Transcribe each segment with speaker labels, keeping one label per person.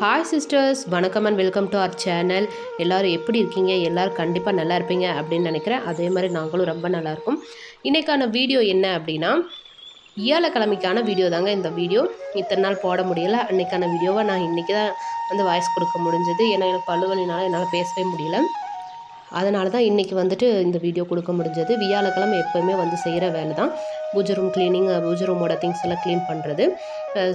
Speaker 1: Hi sisters வணக்கம் and welcome to our channel எல்லோரும் எப்படி இருக்கீங்க? எல்லோரும் கண்டிப்பாக நல்லா இருப்பீங்க அப்படின்னு நினைக்கிறேன். அதே மாதிரி நாங்களும் ரொம்ப நல்லாயிருக்கும் இன்றைக்கான வீடியோ என்ன அப்படின்னா வியாழக்கிழமைக்கான வீடியோ தாங்க இந்த வீடியோ இத்தனை நாள் போட முடியல. அன்றைக்கான வீடியோவை நான் இன்றைக்கி தான் வந்து வாய்ஸ் கொடுக்க முடிஞ்சது. ஏன்னா எனக்கு பல்லுவலினால என்னால் பேசவே முடியல. அதனால தான் இன்றைக்கி வந்துட்டு இந்த வீடியோ கொடுக்க முடிஞ்சது. வியாழக்கிழமை எப்போவுமே வந்து செய்கிற வேலை தான் பூஜை ரூம் க்ளீனிங் பூஜை ரூமோட திங்ஸ் எல்லாம் க்ளீன் பண்ணுறது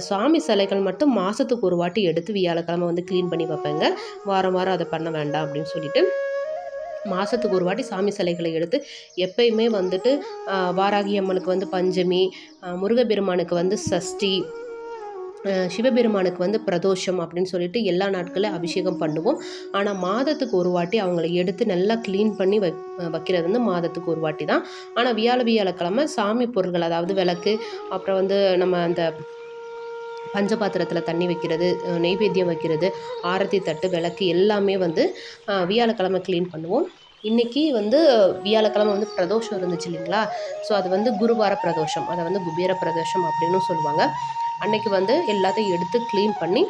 Speaker 1: சுவாமி சாமி சிலைகள் மட்டும் மாதத்துக்கு ஒரு வாட்டி எடுத்து வியாழக்கிழமை வந்து க்ளீன் பண்ணி வைப்பேங்க. வாரம் வாரம் அதை பண்ண வேண்டாம் அப்படின்னு சொல்லிட்டு மாதத்துக்கு ஒரு வாட்டி சாமி சிலைகளை எடுத்து எப்பயுமே வந்துட்டு வாராகி அம்மனுக்கு வந்து பஞ்சமி முருகபெருமானுக்கு முருகப்பெருமானுக்கு வந்து சஷ்டி சிவபெருமானுக்கு வந்து பிரதோஷம் அப்படின்னு சொல்லிட்டு எல்லா நாட்களும் அபிஷேகம் பண்ணுவோம். ஆனால் மாதத்துக்கு ஒரு வாட்டி அவங்கள எடுத்து நல்லா க்ளீன் பண்ணி வை வைக்கிறது வந்து மாதத்துக்கு ஒரு வாட்டி தான். ஆனால் வியாழ வியாழக்கிழமை சாமி பொருட்கள் அதாவது விளக்கு அப்புறம் வந்து நம்ம அந்த பஞ்சபாத்திரத்தில் தண்ணி வைக்கிறது நெய்வேத்தியம் வைக்கிறது ஆரத்தி தட்டு விளக்கு எல்லாமே வந்து வியாழக்கிழமை க்ளீன் பண்ணுவோம். இன்றைக்கி வந்து வியாழக்கிழமை வந்து பிரதோஷம் இருந்துச்சு இல்லைங்களா? ஸோ அது வந்து குருவார பிரதோஷம் அதை வந்து குபேர பிரதோஷம் அப்படின்னு சொல்லுவாங்க. அன்றைக்கி வந்து எல்லாத்தையும் எடுத்து க்ளீன் பண்ணி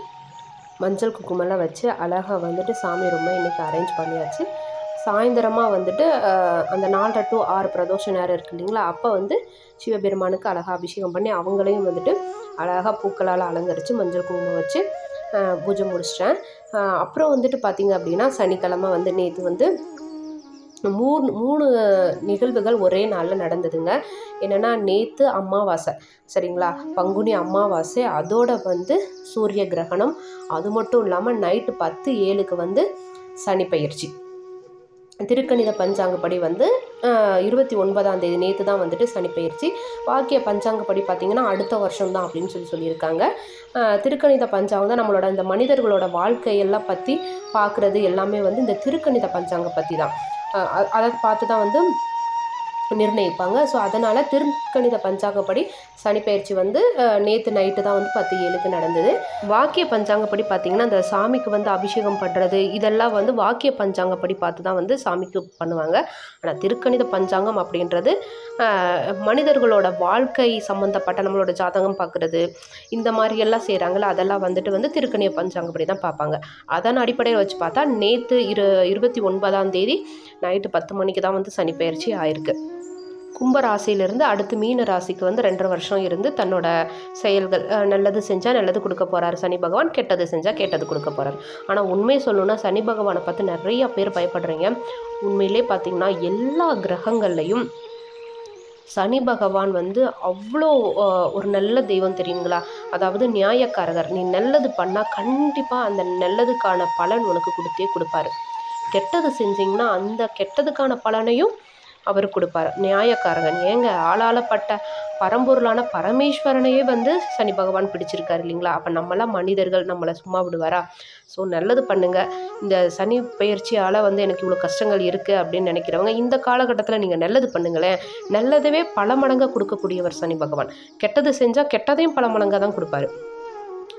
Speaker 1: மஞ்சள் குக்குமெல்லாம் வச்சு அழகாக வந்துட்டு சாமி ரொம்ப இன்றைக்கி அரேஞ்ச் பண்ணியாச்சு. சாயந்தரமாக வந்துட்டு அந்த நாலரை டு ஆறு பிரதோஷ நேரம் இருக்கு இல்லைங்களா? அப்போ வந்து சிவபெருமானுக்கு அழகாக அபிஷேகம் பண்ணி அவங்களையும் வந்துட்டு அழகாக பூக்களால் அலங்கரித்து மஞ்சள் குங்குமம் வச்சு பூஜை முடிச்சிட்டேன். அப்புறம் வந்துட்டு பார்த்திங்க அப்படின்னா சனிக்கிழமை வந்து நேற்று வந்து மூணு மூணு நிகழ்வுகள் ஒரே நாளில் நடந்ததுங்க. என்னென்னா நேற்று அமாவாசை சரிங்களா? பங்குனி அமாவாசை அதோட வந்து சூரிய கிரகணம். அது மட்டும் இல்லாமல் நைட்டு பத்து ஏழுக்கு வந்து சனி பயிற்சி. திருக்கணித பஞ்சாங்கப்படி வந்து இருபத்தி ஒன்பதாம் தேதி நேற்று தான் வந்துட்டு சனிப்பெயர்ச்சி வாக்கிய பஞ்சாங்கப்படி பார்த்திங்கன்னா அடுத்த வருஷம் தான் அப்படின்னு சொல்லி சொல்லியிருக்காங்க. திருக்கணித பஞ்சாங்கம் தான் நம்மளோட இந்த மனிதர்களோட வாழ்க்கையெல்லாம் பற்றி பார்க்குறது எல்லாமே வந்து இந்த திருக்கணித பஞ்சாங்க பற்றி தான். அதை பார்த்து தான் வந்து நிர்ணயிப்பாங்க. ஸோ அதனால் திருக்கணித பஞ்சாங்கப்படி சனிப்பெயர்ச்சி வந்து நேற்று நைட்டு தான் வந்து பத்து ஏழுக்கு நடந்தது. வாக்கிய பஞ்சாங்கப்படி பார்த்திங்கன்னா அந்த சாமிக்கு வந்து அபிஷேகம் பண்ணுறது இதெல்லாம் வந்து வாக்கிய பஞ்சாங்கப்படி பார்த்து தான் வந்து சாமிக்கு பண்ணுவாங்க. ஆனால் திருக்கணித பஞ்சாங்கம் அப்படின்றது மனிதர்களோட வாழ்க்கை சம்மந்தப்பட்ட நம்மளோட ஜாதகம் பார்க்குறது இந்த மாதிரி எல்லாம் செய்கிறாங்களா அதெல்லாம் வந்துட்டு வந்து திருக்கணித பஞ்சாங்கப்படி தான் பார்ப்பாங்க. அதன் அடிப்படையில் வச்சு பார்த்தா நேற்று இரு இருபத்தி ஒன்பதாம் தேதி நைட்டு பத்து மணிக்கு தான் வந்து சனிப்பெயர்ச்சி ஆயிருக்கு. கும்ப ராசியிலிருந்து அடுத்து மீன ராசிக்கு வந்து ரெண்டரை வருஷம் இருந்து தன்னோட செயல்கள் நல்லது செஞ்சால் நல்லது கொடுக்க போகிறாரு சனி பகவான் கெட்டது செஞ்சால் கெட்டது கொடுக்க போகிறார் ஆனால் உண்மையை சொல்லணும்னா சனி பகவானை பார்த்து நிறைய பேர் பயப்படுறீங்க. உண்மையிலே பார்த்தீங்கன்னா எல்லா கிரகங்கள்லையும் சனி பகவான் வந்து அவ்வளோ ஒரு நல்ல தெய்வம் தெரியுங்களா? அதாவது நியாயக்காரகர். நீ நல்லது பண்ணால் கண்டிப்பாக அந்த நல்லதுக்கான பலன் உனக்கு கொடுத்தே கொடுப்பாரு. கெட்டது செஞ்சிங்கன்னா அந்த கெட்டதுக்கான பலனையும் அவர் கொடுப்பார். நியாயக்காரகன். ஏங்க ஆளாளப்பட்ட பரம்பொருளான பரமேஸ்வரனையே வந்து சனி பகவான் பிடிச்சிருக்காரு இல்லைங்களா? அப்போ நம்மளாம் மனிதர்கள் நம்மளை சும்மா விடுவாரா? ஸோ நல்லது பண்ணுங்க. இந்த சனி பயிற்சியால் வந்து எனக்கு இவ்வளோ கஷ்டங்கள் இருக்குது அப்படின்னு நினைக்கிறவங்க இந்த காலகட்டத்தில் நீங்கள் நல்லது பண்ணுங்களேன். நல்லதவே பல மடங்காக கொடுக்கக்கூடியவர் சனி பகவான். கெட்டது செஞ்சால் கெட்டதையும் பல மடங்காக தான் கொடுப்பாரு.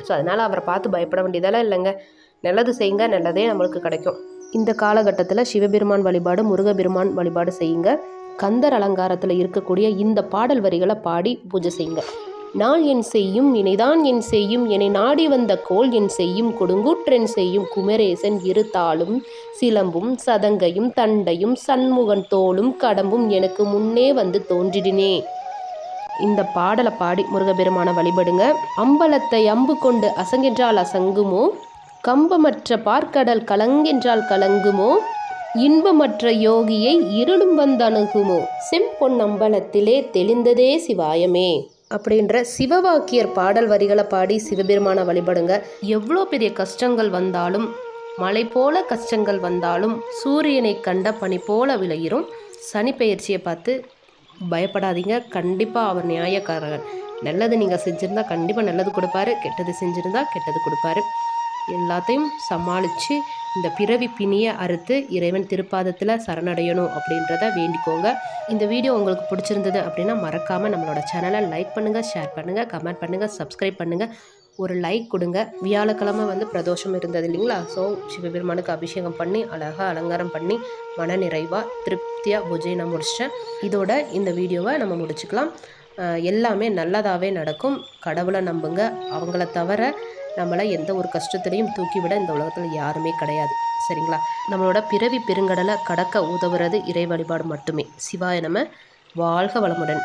Speaker 1: ஸோ அதனால் அவரை பார்த்து பயப்பட வேண்டியதெல்லாம் இல்லைங்க. நல்லது செய்யுங்க. நல்லதே நம்மளுக்கு கிடைக்கும். இந்த காலகட்டத்தில் சிவபெருமான் வழிபாடு முருகபெருமான் வழிபாடு செய்யுங்க. கந்தர் அலங்காரத்தில் இருக்கக்கூடிய இந்த பாடல் வரிகளை பாடி பூஜை செய்யுங்க. நான் என் செய்யும் இனைதான் என் செய்யும் என்னை நாடி வந்த கோல் என் செய்யும் கொடுங்கூற்றென் செய்யும் குமரேசன் இருத்தாளும் சிலம்பும் சதங்கையும் தண்டையும் சண்முகன் தோளும் கடம்பும் எனக்கு முன்னே வந்து தோன்றிடினே. இந்த பாடலை பாடி முருகபெருமான வழிபடுங்க. அம்பலத்தை அம்பு கொண்டு அசங்கென்றால் அசங்குமோ? கம்பமற்ற பார்க்கடல் கலங்கென்றால் கலங்குமோ? இன்பமற்ற யோகியை இருளும் வந்தணுகுமோ? செம்பொன் அம்பலத்திலே தெளிந்ததே சிவாயமே. அப்படின்ற சிவவாக்கியர் பாடல் வரிகளை பாடி சிவபெருமான வழிபடுங்க. எவ்வளோ பெரிய கஷ்டங்கள் வந்தாலும் மலை போல கஷ்டங்கள் வந்தாலும் சூரியனை கண்ட பனி போல விளையிறும் சனி பயிற்சியை பார்த்து பயப்படாதீங்க. கண்டிப்பாக அவர் நியாயக்காரகன் நல்லது நீங்கள் செஞ்சுருந்தா கண்டிப்பாக நல்லது கொடுப்பாரு. கெட்டது செஞ்சுருந்தா கெட்டது கொடுப்பாரு. எல்லாத்தையும் சமாளித்து இந்த பிறவி பிணியை அறுத்து இறைவன் திருப்பாதத்தில் சரணடையணும் அப்படின்றத வேண்டிக்கோங்க. இந்த வீடியோ உங்களுக்கு பிடிச்சிருந்தது அப்படின்னா மறக்காமல் நம்மளோட சேனலை லைக் பண்ணுங்கள் ஷேர் பண்ணுங்கள் கமெண்ட் பண்ணுங்கள் சப்ஸ்கிரைப் பண்ணுங்கள் ஒரு லைக் கொடுங்க. வியாழக்கிழமை வந்து பிரதோஷம் இருந்தது இல்லைங்களா? ஸோ சிவபெருமானுக்கு அபிஷேகம் பண்ணி அழகாக அலங்காரம் பண்ணி மன நிறைவாக திருப்தியாக பூஜையை நான் முடிச்சிட்டேன். இதோட இந்த வீடியோவை நம்ம முடிச்சுக்கலாம். எல்லாமே நல்லதாகவே நடக்கும். கடவுளை நம்புங்க. அவங்கள தவிர நம்மளை எந்த ஒரு கஷ்டத்துலையும் தூக்கிவிட இந்த உலகத்தில் யாருமே கிடையாது. சரிங்களா? நம்மளோட பிறவி பெருங்கடலை கடக்க உதவுறது இறை வழிபாடு மட்டுமே. சிவாய நம்ம வாழ்க வளமுடன்.